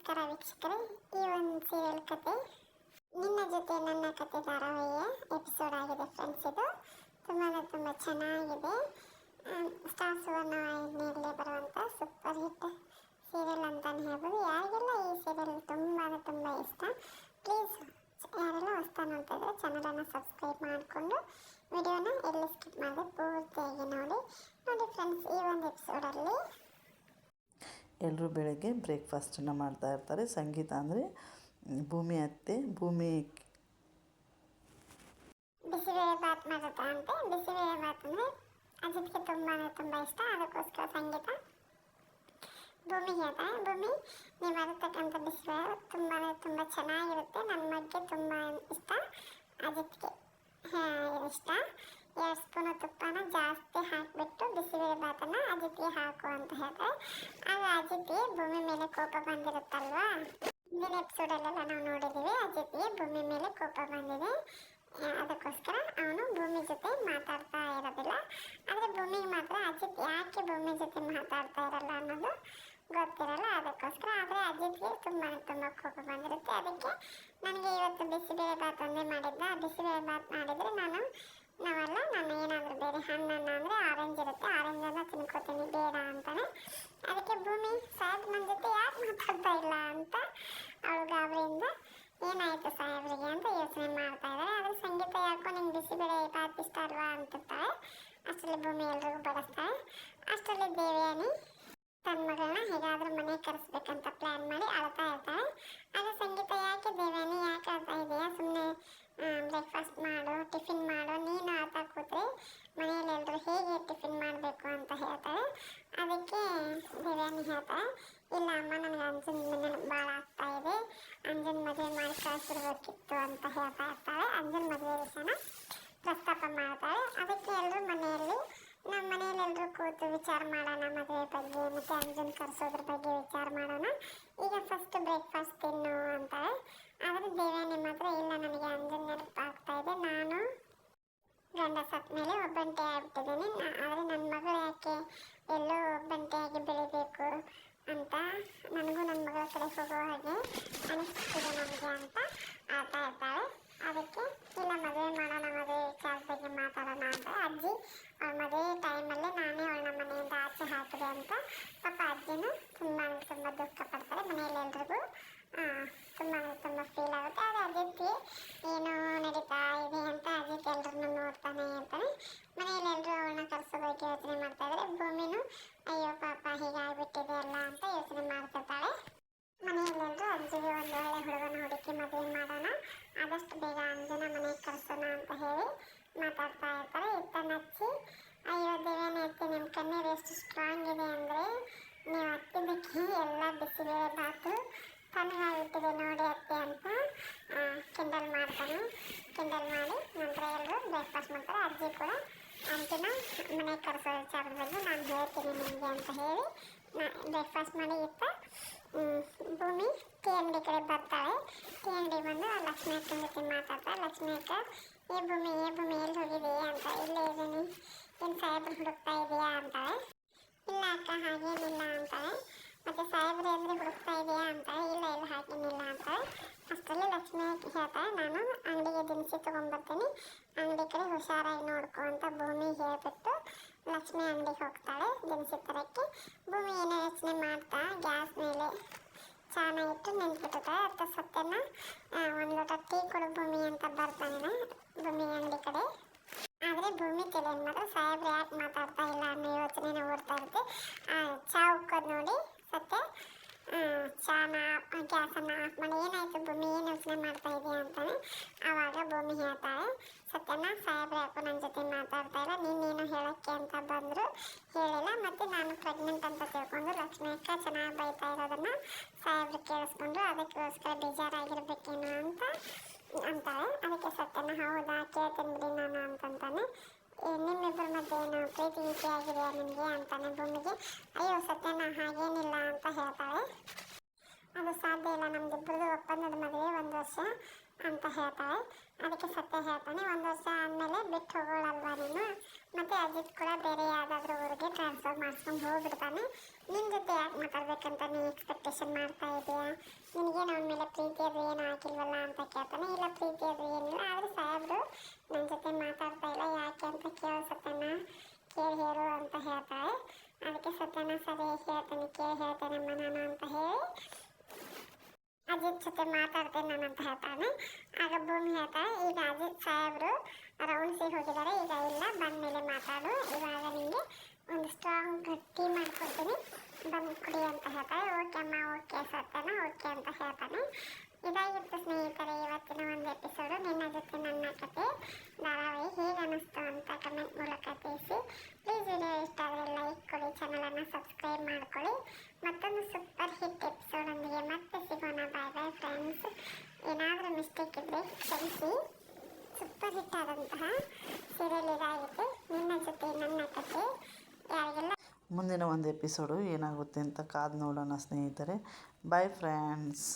ನಮಸ್ಕಾರ ವೀಕ್ಷಕರೇ, ಈ ಒಂದು ಸೀರಿಯಲ್ ಕತೆ ನಿನ್ನ ಜೊತೆ ನನ್ನ ಕತೆ ಧಾರಾವಾಹಿಯ ಎಪಿಸೋಡ್ ಆಗಿದೆ ಫ್ರೆಂಡ್ಸ್ ಇದು ತುಂಬಾ ತುಂಬ ಚೆನ್ನಾಗಿದೆ. ಸ್ಟಾರ್ ಸುವರ್ಣ ವಾಹಿನಿಯಲ್ಲಿ ಸೂಪರ್ ಹಿಟ್ ಸೀರಿಯಲ್ ಅಂತಲೇ ಹೇಳ್ಬೋದು. ಯಾರಿಗೆಲ್ಲ ಈ ಸೀರಿಯಲ್ ತುಂಬಾ ತುಂಬ ಇಷ್ಟ ಪ್ಲೀಸ್ ಯಾರೆಲ್ಲ ಹೊಸ್ತಾ ನೋಡ್ತಾ ಇದ್ರೆ ಚಾನಲನ್ನು ಸಬ್ಸ್ಕ್ರೈಬ್ ಮಾಡಿಕೊಂಡು ವಿಡಿಯೋನ ಎಲ್ಲಿ ಸ್ಕಿಪ್ ಮಾಡದೆ ಪೂರ್ತಿಯಾಗಿ ನೋಡಿ. ನೋಡಿ ಫ್ರೆಂಡ್ಸ್ ಈ ಒಂದು ಎಪಿಸೋಡಲ್ಲಿ ಎಲ್ಲರೂ ಬೆಳಗ್ಗೆ ಬ್ರೇಕ್ಫಾಸ್ಟನ್ನು ಮಾಡ್ತಾ ಇರ್ತಾರೆ. ಸಂಗೀತ ಅಂದರೆ ಭೂಮಿ ಅತ್ತೆ, ಭೂಮಿ ಬಿಸಿಬೇಳೆ ಬಾತ್ ಮಾಡುತ್ತಾ ಅಂತೆ. ಬಿಸಿಬೇಳೆ ಬಾತ್ ಅಂದರೆ ಅಜಿತ್ಗೆ ತುಂಬಾ ತುಂಬ ಇಷ್ಟ. ಅದಕ್ಕೋಸ್ಕರ ಸಂಗೀತ. ಭೂಮಿ ಹೇಳ್ತಾಳೆ ಭೂಮಿ, ನೀವು ಮಾಡತಕ್ಕಂಥ ಬಿಸಿಬೇಳೆ ತುಂಬಾ ತುಂಬ ಚೆನ್ನಾಗಿರುತ್ತೆ. ನನ್ನ ಮಗ್ಗೆ ತುಂಬ ಇಷ್ಟ. ಅಜಿತ್ಗೆ ಇಷ್ಟ. ಎರಡು ಸ್ಪೂನು ತುಪ್ಪನ ಜಾಸ್ತಿ ಹಾಕಿಬಿಟ್ಟು ಬಿಸಿಬೇಳೆ ಬಾತನ್ನು ಅಜಿತ್ಗೆ ಹಾಕು ಅಂತ ಹೇಳ್ತಾರೆ ಆಗ ಅಜಿತಿ ಭೂಮಿ ಮೇಲೆ ಕೋಪ ಬಂದಿರುತ್ತಲ್ವಾ? ಹಿಂದಿನ ಎಪಿಸೋಡಲ್ಲೆಲ್ಲ ನಾವು ನೋಡಿದ್ದೀವಿ ಅಜಿತಿಗೆ ಭೂಮಿ ಮೇಲೆ ಕೋಪ ಬಂದಿದೆ. ಅದಕ್ಕೋಸ್ಕರ ಅವನು ಭೂಮಿ ಜೊತೆ ಮಾತಾಡ್ತಾ ಇರೋದಿಲ್ಲ. ಆದರೆ ಭೂಮಿಗೆ ಮಾತ್ರ ಅಜಿತ್ ಯಾಕೆ ಭೂಮಿ ಜೊತೆ ಮಾತಾಡ್ತಾ ಇರಲ್ಲ ಅನ್ನೋದು ಗೊತ್ತಿರಲ್ಲ. ಅದಕ್ಕೋಸ್ಕರ ಆದರೆ ಅಜಿತ್ಗೆ ತುಂಬ ತುಂಬ ಕೋಪ ಬಂದಿರುತ್ತೆ. ಅದಕ್ಕೆ ನನಗೆ ಇವತ್ತು ಬಿಸಿಬೇಳೆ ಬಾತ್ ಒಂದೇ ಮಾಡಿದ್ದ ಬಿಸಿಬೇಳೆ ಬಾತ್ ಮಾಡಿದರೆ ನಾನು ನಾವಲ್ಲ ನಾನು ಏನಾದರೂ ಬೇರೆ ಹಣ್ಣನ್ನು ಅಂದರೆ ಆರೆಂಜ್ ಇರುತ್ತೆ ಆರೆಂಜನ್ನು ತಿನ್ಕೋತೀನಿ ಬೇಡ ಅಂತಾನೆ ಅದಕ್ಕೆ ಭೂಮಿ ಸಾಹೇಬ್ ನನ್ನ ಜೊತೆ ಯಾಕೆ ಮಾತಾಡ್ತಾ ಇಲ್ಲ ಅಂತ ಅವಳು ಗಾಬರಿಯಿಂದ ಏನಾಯಿತು ಸಾಹೇಬ್ರಿಗೆ ಅಂತ ಯೋಚನೆ ಮಾಡ್ತಾ ಇದ್ದಾರೆ ಆದರೆ ಸಂಗೀತ ಯಾಕೋ ನಿಂಗೆ ಬಿಸಿಬೇಳೆ ಬಾತ್ ಇಷ್ಟ ಅಲ್ವಾ ಅಂತಿರ್ತಾಳೆ ಅಷ್ಟರಲ್ಲಿ ಭೂಮಿ ಎಲ್ರಿಗೂ ಬಡಿಸ್ತಾಳೆ ಅಷ್ಟರಲ್ಲಿ ದೇವಯಾನಿ ತನ್ನ ಮಗಳನ್ನ ಹೇಗಾದರೂ ಮನೆಗೆ ಕರೆಸ್ಬೇಕಂತ ಪ್ಲಾನ್ ಮಾಡಿ ಅಳ್ತಾ ಇರ್ತಾಳೆ ಆಗ ಸಂಗೀತ ಯಾಕೆ ದೇವೇನಿ ಯಾಕೆ ಅಳ್ತಾ ಇದೆಯಾ ಸುಮ್ಮನೆ ಬ್ರೇಕ್ಫಾಸ್ಟ್ ಮಾಡು, ಟಿಫಿನ್ ಮಾಡು, ನೀನು ಅಳ್ತಾ ಕೂತ್ರೆ ಮನೆಯಲ್ಲಿ ಎಲ್ಲರೂ ಹೇಗೆ ಟಿಫಿನ್ ಮಾಡಬೇಕು ಅಂತ ಹೇಳ್ತಾಳೆ ಅದಕ್ಕೆ ದೇವೇನಿ ಹೇಳ್ತಾಳೆ ಇಲ್ಲ ಅಮ್ಮ, ನನಗೆ ಅಂಜನ್ ಮನೆ ಭಾಳ ಆಗ್ತಾ ಇದೆ. ಅಂಜನ್ ಮದುವೆ ಮಾಡಿ ಕಳಿಸಿರ್ಬೇಕಿತ್ತು ಅಂತ ಹೇಳ್ತಾ ಇರ್ತಾಳೆ ಅಂಜನ್ ಮದುವೆ ವಿಷಯನ ಪ್ರಸ್ತಾಪ ಮಾಡ್ತಾಳೆ ಅದಕ್ಕೆ ಎಲ್ಲರೂ ಮನೆಯಲ್ಲಿ ನಮ್ಮ ಮನೇಲಿ ಎಲ್ಲರೂ ಕೂತು ವಿಚಾರ ಮಾಡೋಣ, ಮದುವೆ ಬಗ್ಗೆ, ಮತ್ತು ಅಂಜನ್ ಕರೆಸೋದ್ರ ಬಗ್ಗೆ ವಿಚಾರ ಮಾಡೋಣ. ಈಗ ಫಸ್ಟ್ ಬ್ರೇಕ್ಫಾಸ್ಟ್ ತಿನ್ನು ಅಂತ ಆದರೆ ದೇವ್ಯಾನಿ ಮಾತ್ರ ಇಲ್ಲ ನನಗೆ ಅಂಜನ್ ನೆನಪಾಗ್ತಾ ಇದೆ. ನಾನು ಗಂಡ ಸತ್ತ ಮೇಲೆ ಒಬ್ಬಂಟೆ ಆಗ್ಬಿಟ್ಟಿದ್ದೀನಿ. ಆದರೆ ನನ್ನ ಮಗಳು ಯಾಕೆ ಎಲ್ಲೋ ಒಬ್ಬಂಟೆಯಾಗಿ ಬೆಳಿಬೇಕು ಅಂತ ನನಗೂ ನನ್ನ ಮಗಳ ಕಡೆ ಹೋಗೋ ಹಾಗೆ ಅನಿಸ್ತಿದೆ ನನಗೆ ಅಂತ ಆಟ ಇರ್ತಾಳೆ. ಅದಕ್ಕೆ ಇಲ್ಲ ಮದುವೆ ಮಾಡೋಣ ಮದುವೆ ವಿಚಾರದ ಬಗ್ಗೆ ಮಾತಾಡೋಣ ಅಂತ ಅಜ್ಜಿ ಅವಳ ಮದುವೆ ಟೈಮಲ್ಲೇ ನಾನೇ ಅವಳನ್ನ ಮನೆಯಿಂದ ಆಚೆ ಹಾಕಿದೆ ಅಂತ ಪಾಪ ಅಜ್ಜಿನೂ ತುಂಬ ತುಂಬ ದುಃಖ ಪಡ್ತಾರೆ ಮನೆಯಲ್ಲಿ ಎಲ್ರಿಗೂ ತುಂಬ ತುಂಬ ಫೀಲ್ ಆಗುತ್ತೆ ಆದರೆ ಅಜಿತ್ಗೆ ಏನೋ ನಡೀತಾ ಇದೆ ಅಂತ ಅಜಿತ್ ಎಲ್ರನ್ನೂ ನೋಡ್ತಾನೆ ಇರ್ತಾನೆ ಮನೆಯಲ್ಲಿ ಎಲ್ಲರೂ ಅವಳನ್ನ ಕರೆಸೋ ಬಗ್ಗೆ ಯೋಚನೆ ಮಾಡ್ತಾ ಇದ್ದಾರೆ ಭೂಮಿನೂ ಅಯ್ಯೋ ಪಾಪ ಹೀಗಾಗ್ಬಿಟ್ಟಿದೆ ಅಲ್ಲ ಅಂತ ಯೋಚನೆ ಮಾಡ್ತಿರ್ತಾಳೆ ಅಜ್ಜಿಗೆ ಒಂದು ಒಳ್ಳೆ ಹುಡುಗನ ಹುಡುಕಿ ಮದುವೆ ಮಾಡೋಣ. ಆದಷ್ಟು ಬೇಗ ಅಂಜನ ಮನೆಗೆ ಕರೆಸೋಣ ಅಂತ ಹೇಳಿ ಮಾತಾಡ್ತಾ ಇರ್ತಾರೆ. ಇತ್ತ ನಚ್ಚಿ, ಅಯ್ಯೋ ದೇವೇನೆ ಅತ್ತೆ ನಿಮ್ಮ ಕಣ್ಣೀರು ಎಷ್ಟು ಸ್ಟ್ರಾಂಗ್ ಇದೆ ಅಂದರೆ ನೀವು ಹತ್ತಿದ್ದಕ್ಕೆ ಎಲ್ಲ ಬಿಸಿಬೇಳೆ ಬಾತು ತಣ್ಣಗಾಗಿಟ್ಟಿದೆ ನೋಡಿ ಅತ್ತೆ ಅಂತ ಕಿಂಡಲ್ ಮಾಡ್ತಾನೆ. ಕಿಂಡಲ್ ಮಾಡಿ ನಂತರ ಎಲ್ಲರೂ ಬ್ರೇಕ್ಫಾಸ್ಟ್ ಮಾಡ್ತಾರೆ. ಅಜ್ಜಿ ಕೂಡ ಅಂತಿನ ಮನೆಗೆ ಕರೆಸೋ ವಿಚಾರದ ಬಗ್ಗೆ ನಾನು ಹೇಳ್ತೀನಿ ನಿಮಗೆ ಅಂತ ಹೇಳಿ ನಾ ಬ್ರೇಕ್ಫಾಸ್ಟ್ ಮಾಡಿ ಇತ್ತ ಭೂಮಿ ಎಂ ಡಿ ಕಡೆ ಬರ್ತಾಳೆ ಕೆ ಎಂ ಡಿ ಬಂದು ಲಕ್ಷ್ಮಿ ಅಕ್ಕನ ಜೊತೆ ಮಾತಾಡ್ತಾ ಲಕ್ಷ್ಮಿ ಅಕ್ಕ, ಏ ಭೂಮಿ ಏ ಭೂಮಿ, ಎಲ್ಲಿ ಹೋಗಿದೆಯಾ ಅಂತ, ಇಲ್ಲೇ ಇದ್ದೀನಿ. ಏನು ಸಾಹೇಬ್ರು ಹುಡುಕ್ತಾ ಇದೆಯಾ? ಅಂತಾಳೆ ಇಲ್ಲ ಅಕ್ಕ, ಹಾಗೇನಿಲ್ಲ ಅಂತಾಳೆ ಮತ್ತೆ ಸಾಹೇಬ್ರು ಎಲ್ಲಿ ಹುಡುಕ್ತಾ ಇದೆಯಾ? ಅಂತಾಳೆ ಇಲ್ಲ ಇಲ್ಲ, ಹಾಗೇನಿಲ್ಲ ಅಂತಾಳೆ ಅಷ್ಟರಲ್ಲಿ ಲಕ್ಷ್ಮಿ ಹೇಳ್ತಾಳೆ ನಾನು ಅಂಗಡಿಗೆ ದಿನಸಿ ತೊಗೊಂಡ್ಬರ್ತೀನಿ ಅಂಗಡಿ ಕಡೆ ಹುಷಾರಾಗಿ ನೋಡ್ಕೊ ಅಂತ ಭೂಮಿ ಹೇಳ್ಬಿಟ್ಟು ಲಕ್ಷ್ಮಿ ಅಂಗಡಿಗೆ ಹೋಗ್ತಾಳೆ ದಿನಸಿ ತರಕ್ಕೆ ಭೂಮಿ ಏನೋ ಯೋಚನೆ ಮಾಡ್ತಾ ನಿಂತ್ಬಿಟ್ಟಿರ್ತಾಳೆ ಅತ್ತ ಸತ್ಯನ ಒಂದು ಲೋಟ ಟೀ ಕೊಡು ಭೂಮಿ ಅಂತ ಬರ್ತಾನೆ ಭೂಮಿ ಅಂಗಡಿ ಕಡೆ ಆದರೆ ಭೂಮಿ ತಲೆಯಲ್ಲಿ ಮಾತ್ರ ಸಾಹೇಬ್ರು ಯಾಕೆ ಮಾತಾಡ್ತಾ ಇಲ್ಲ ಅನ್ನೋ ಯೋಚನೆನ ಓಡ್ತಾ ಇರುತ್ತೆ ಆ, ಚಾ ಉಕ್ಕೋದು ನೋಡಿ ಸತ್ಯ ಆ, ಚಾನ ಗ್ಯಾಸನ್ನು ಆಫ್ ಮಾಡಿ ಏನಾಯಿತು ಭೂಮಿ ಏನು ಯೋಚನೆ ಮಾಡ್ತಾ ಇದೆಯಾ ಅಂತಾನೆ ಆವಾಗ ಭೂಮಿ ಹೇಳ್ತಾಳೆ ಸತ್ಯನ ಸಾಹೇಬ್ರ ಯಾಕೋ ನನ್ನ ಜೊತೆ ಮಾತಾಡ್ತಾ ಇಲ್ಲ ನೀನೇನು ಹೇಳೋಕ್ಕೆ ಅಂತ ಬಂದರು. ಹೇಳಿಲ್ಲ, ಮತ್ತು ನಾನು ಪ್ರೆಗ್ನೆಂಟ್ ಅಂತ ತಿಳ್ಕೊಂಡು ಲಕ್ಷ್ಮಿ ಅಕ್ಕ ಚೆನ್ನಾಗಿ ಬೈತಾ ಇರೋದನ್ನು ಸಾಹೇಬ್ರು ಕೇಳಿಸ್ಕೊಂಡು ಅದಕ್ಕೋಸ್ಕರ ಬೇಜಾರಾಗಿರ್ಬೇಕೇನೋ ಅಂತ ಅಂತಾಳೆ ಅದಕ್ಕೆ ಸತ್ಯನ ಹೌದಾ, ಕೇಳ್ತೀನಿ ಬಿಡಿ ನಾನು ಅಂತಂತಾನೆ. ನಿಮ್ಮಿಬ್ಬರ ಮಧ್ಯೆ ಏನು ಪ್ರೀತಿ ಗೀತಿ ಆಗಿದೆಯಾ ನಿಮಗೆ ಅಂತಾನೆ ಭೂಮಿಗೆ. ಅಯ್ಯೋ ಸತ್ಯನ ಹಾಗೇನಿಲ್ಲ ಅಂತ ಹೇಳ್ತಾಳೆ. ಅದು ಸಾಧ್ಯ ಇಲ್ಲ ನಮ್ದಿಬ್ಬರದು ಒಪ್ಪಂದದ ಮದುವೆ ಒಂದು ವರ್ಷ. ಅಂತ ಹೇಳ್ತಾಳೆ. ಅದಕ್ಕೆ ಸತ್ಯ ಹೇಳ್ತಾನೆ, ಒಂದು ವರ್ಷ ಆದಮೇಲೆ ಬಿಟ್ಟು ಹೋಗೋಳಲ್ವಾ ನೀನು? ಮತ್ತು ಅಜಿತ್ ಕೂಡ ಬೇರೆ ಯಾವುದಾದ್ರೂ ಊರಿಗೆ ಟ್ರಾನ್ಸ್ಫರ್ ಮಾಡ್ಸ್ಕೊಂಡು ಹೋಗ್ಬಿಡ್ತಾನೆ. ನಿನ್ನ ಜೊತೆ ಯಾಕೆ ಮಾತಾಡ್ಬೇಕಂತ ನೀನು ಎಕ್ಸ್ಪೆಕ್ಟೇಷನ್ ಮಾಡ್ತಾ ಇದೀಯಾ? ನಿನಗೇನು ಅವನ ಮೇಲೆ ಪ್ರೀತಿ ಅದು ಏನು ಆಗಿಲ್ವಲ್ಲ ಅಂತ ಕೇಳ್ತಾನೆ. ಇಲ್ಲ, ಪ್ರೀತಿ ಅದು ಏನಿಲ್ಲ, ಆದರೆ ಸಾಹೇಬ್ರು ನನ್ನ ಜೊತೆ ಮಾತಾಡ್ತಾ ಇಲ್ಲ, ಯಾಕೆ ಅಂತ ಕೇಳೋ ಸತ್ಯನ ಕೇಳಿ, ಹೇಳು ಅಂತ ಹೇಳ್ತಾಳೆ. ಅದಕ್ಕೆ ಸತ್ಯನ ಸರಿ, ಹೇಳ್ತೇನೆ, ಕೇಳಿ ಹೇಳ್ತೇನಮ್ಮ ನಾನು ಅಂತ ಹೇಳಿ ಅಜಿತ್ ಜೊತೆ ಮಾತಾಡ್ತೇನೆ ನಾನು ಅಂತ ಹೇಳ್ತಾನೆ. ಆಗ ಭೂಮಿ ಹೇಳ್ತಾಳೆ ಈಗ ಅಜಿತ್ ಸಾಹೇಬ್ರು ರೌಂಡ್ಸಿಗೆ ಹೋಗಿದ್ದಾರೆ, ಈಗ ಇಲ್ಲ ಬಂದ ಮೇಲೆ ಮಾತಾಡು. ಇವಾಗ ನಿಮಗೆ ಒಂದು ಸ್ಟ್ರಾಂಗ್ ಗಟ್ಟಿ ಮಾಡ್ಕೊಡ್ತೀನಿ. ಬಂದು ಕುಡಿ ಅಂತ ಹೇಳ್ತಾಳೆ ಓಕೆ ಅಮ್ಮ, ಓಕೆ ಸತ್ಯನ, ಓಕೆ ಅಂತ ಹೇಳ್ತಾನೆ ಇದಾಗಿತ್ತು ಸ್ನೇಹಿತರೆ ಇವತ್ತಿನ ಒಂದು ಎಪಿಸೋಡು ನಿನ್ನ ಜೊತೆ ನನ್ನ ಕತೆ ಧಾರಾವಾಹಿ ಹೇಗೆ ಅನ್ನಿಸ್ತು ಅಂತ ಕಮೆಂಟ್ ಮೂಲಕ ತಿಳಿಸಿ ಪ್ಲೀಸ್ ವಿಡಿಯೋ ಇಷ್ಟ ಆದರೆ ಲೈಕ್ ಕೊಡಿ ಚಾನಲನ್ನು ಸಬ್ಸ್ಕ್ರೈಬ್ ಮಾಡ್ಕೊಳ್ಳಿ ಮತ್ತೊಂದು ಸೂಪರ್ ಹಿಟ್ ಎಪಿಸೋಡೊಂದಿಗೆ ಮತ್ತೆ ಸಿಗೋಣ ಬಾಯ್ ಬಾಯ್ ಫ್ರೆಂಡ್ಸ್ ಏನಾದರೂ ಮಿಸ್ಟೇಕ್ ಇದ್ದರೆ ಕ್ಷಮಿಸಿ ಸೂಪರ್ ಆದಂತಹ ಸೀರಿಯಲ್ ಇದಾಗಿದೆ ನಿನ್ನ ಜೊತೆ ನನ್ನ ಕತೆ ಯಾರಿಗೆಲ್ಲ ಮುಂದಿನ ಒಂದು ಎಪಿಸೋಡು ಏನಾಗುತ್ತೆ ಅಂತ ಕಾದು ನೋಡೋಣ ಸ್ನೇಹಿತರೆ. Bye friends